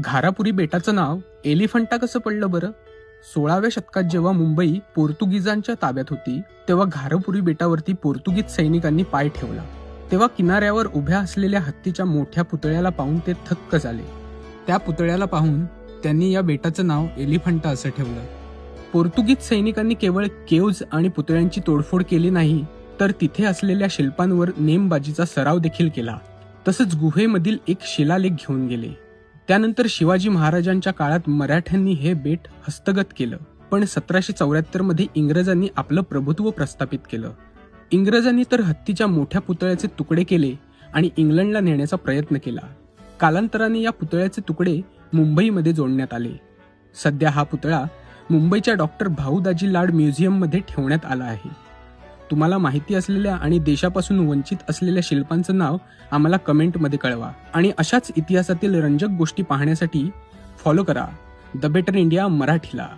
घारापुरी बेटाचं नाव एलिफंटा कसं पडलं बरं? सोळाव्या शतकात जेव्हा मुंबई पोर्तुगीजांच्या ताब्यात होती तेव्हा घारापुरी बेटावरती पोर्तुगीज सैनिकांनी पाय ठेवला. तेव्हा किनाऱ्यावर उभ्या असलेल्या हत्तीच्या मोठ्या पुतळ्याला पाहून ते थक्क झाले. त्या पुतळ्याला पाहून त्यांनी या बेटाचं नाव एलिफंटा असं ठेवलं. पोर्तुगीज सैनिकांनी केवळ केव्ज आणि पुतळ्यांची तोडफोड केली नाही तर तिथे असलेल्या शिल्पांवर नेमबाजीचा सराव देखील केला. तसंच गुहेमधील एक शिलालेख घेऊन गेले. त्यानंतर शिवाजी महाराजांच्या काळात मराठ्यांनी हे बेट हस्तगत केलं. पण सतराशे चौऱ्याहत्तरमध्ये इंग्रजांनी आपलं प्रभुत्व प्रस्थापित केलं. इंग्रजांनी तर हत्तीच्या मोठ्या पुतळ्याचे तुकडे केले आणि इंग्लंडला नेण्याचा प्रयत्न केला. कालांतराने या पुतळ्याचे तुकडे मुंबईमध्ये जोडण्यात आले. सध्या हा पुतळा मुंबईच्या डॉक्टर भाऊदाजी लाड म्युझियममध्ये ठेवण्यात आला आहे. तुम्हाला माहिती असलेल्या आणि देशापासून वंचित असलेल्या शिल्पांचं नाव आम्हाला कमेंटमध्ये कळवा. आणि अशाच इतिहासातील रंजक गोष्टी पाहण्यासाठी फॉलो करा. द बेटर इंडिया मराठीला.